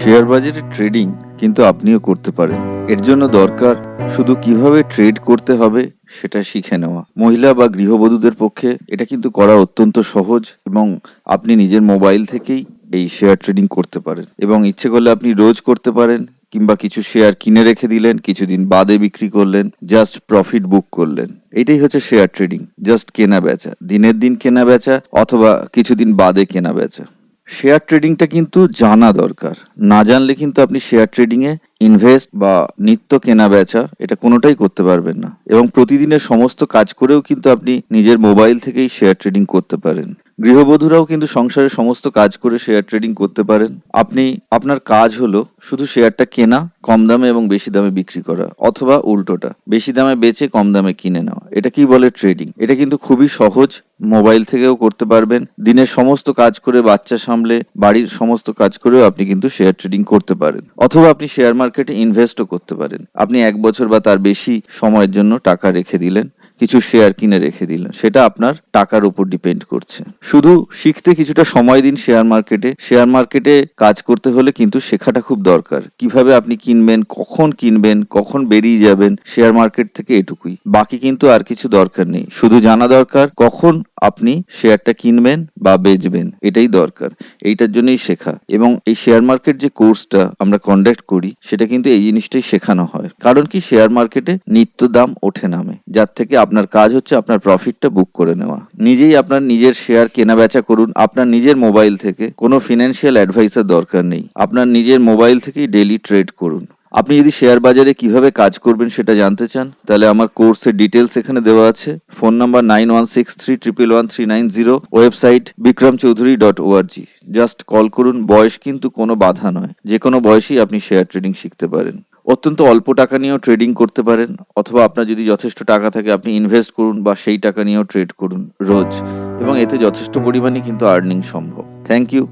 Share বাজারে trading কিন্তু আপনিও করতে পারেন। এর জন্য দরকার শুধু কীভাবে ট্রেড করতে হবে সেটা শিখে নেওয়া। মহিলা বা গৃহবধূদের পক্ষে এটা কিন্তু করা অত্যন্ত সহজ এবং আপনি নিজের মোবাইল থেকেই এই শেয়ার ট্রেডিং করতে পারেন। এবং ইচ্ছে করলে আপনি রোজ করতে পারেন কিংবা কিছু শেয়ার কিনে রেখে দিলেন, কিছুদিন বাদে বিক্রি করলেন, জাস্ট প্রফিট বুক করলেন। এটাই হচ্ছে শেয়ার ট্রেডিং, জাস্ট কেনা বেচা, দিনের দিন কেনা বেচা অথবা কিছুদিন বাদে কেনা বেচা। শেয়ার ট্রেডিংটা কিন্তু জানা দরকার। না জানলে কিন্তু আপনি শেয়ার ট্রেডিংয়ে ইনভেস্ট বা নিত্য কেনা বেচা, এটা কোনোটাই করতে পারবেন না। এবং প্রতিদিনের সমস্ত কাজ করেও কিন্তু আপনি নিজের মোবাইল থেকেই শেয়ার ট্রেডিং করতে পারেন। গৃহবধূরাও কিন্তু সংসারের সমস্ত কাজ করে শেয়ার ট্রেডিং করতে পারেন। আপনি, আপনার কাজ হলো শুধু শেয়ারটা কেনা, কম দামে এবং বেশি দামে বিক্রি করা, অথবা উল্টোটা, বেশি দামে বেচে কম দামে কিনে নেওয়া। এটা কি বলে ট্রেডিং এটা কিন্তু খুবই সহজ মোবাইল থেকেও করতে পারবেন। দিনের সমস্ত কাজ করে বাচ্চা সামলে, বাড়ির সমস্ত কাজ করেও আপনি কিন্তু শেয়ার ট্রেডিং করতে পারেন। অথবা আপনি শেয়ার মার্কেটে ইনভেস্টও করতে পারেন। আপনি এক বছর বা তার বেশি সময়ের জন্য টাকা রেখে দিলেন। কিছু শেয়ার কিনে রেখে দিলেন সেটা আপনার টাকার উপর ডিপেন্ড করছে। শুধু শিখতে কিছুটা সময় দিন শেয়ার মার্কেটে শেয়ার মার্কেটে কাজ করতে হলে কিন্তু শেখাটা খুব দরকার। কীভাবে আপনি কিনবেন, কখন কিনবেন, কখন বেরিয়ে যাবেন শেয়ার মার্কেট থেকে এটুকুই। বাকি কিন্তু আর কিছু দরকার নেই। শুধু জানা দরকার কখন আপনি শেয়ারটা কিনবেন বা বেচবেন। এটাই দরকার। এইটার জন্যই শেখা। এবং এই শেয়ার মার্কেট যে কোর্সটা আমরা কন্ডাক্ট করি, সেটা কিন্তু এই জিনিসটাই শেখানো হয়। কারণ কি? শেয়ার মার্কেটে নিত্য দাম ওঠে নামে। যার থেকে আপনার কাজ হচ্ছে আপনার প্রফিটটা বুক করে নেওয়া। নিজেই আপনার নিজের শেয়ার কেনা বেচা করুন। আপনার নিজের মোবাইল থেকে কোনো ফিনান্সিয়াল অ্যাডভাইসের দরকার নেই। আপনার নিজের মোবাইল থেকেই ডেলি ট্রেড করুন। আপনি যদি শেয়ার বাজারে কীভাবে কাজ করবেন সেটা জানতে চান, তাহলে আমার কোর্সের ডিটেলস এখানে দেওয়া আছে। Phone number nine one six three triple one three nine zero website Bikram Chowdhury dot ORG just call করুন, বয়স কিন্তু কোনো বাধা নয়। যে কোনো বয়সেই আপনি শেয়ার ট্রেডিং শিখতে পারেন। অত্যন্ত অল্প টাকা নিয়েও ট্রেডিং করতে পারেন, অথবা আপনার যদি যথেষ্ট টাকা থাকে, আপনি ইনভেস্ট করুন বা সেই টাকা নিয়েও ট্রেড করুন রোজ, এবং এতে যথেষ্ট পরিমাণে কিন্তু আর্নিং সম্ভব। Thank you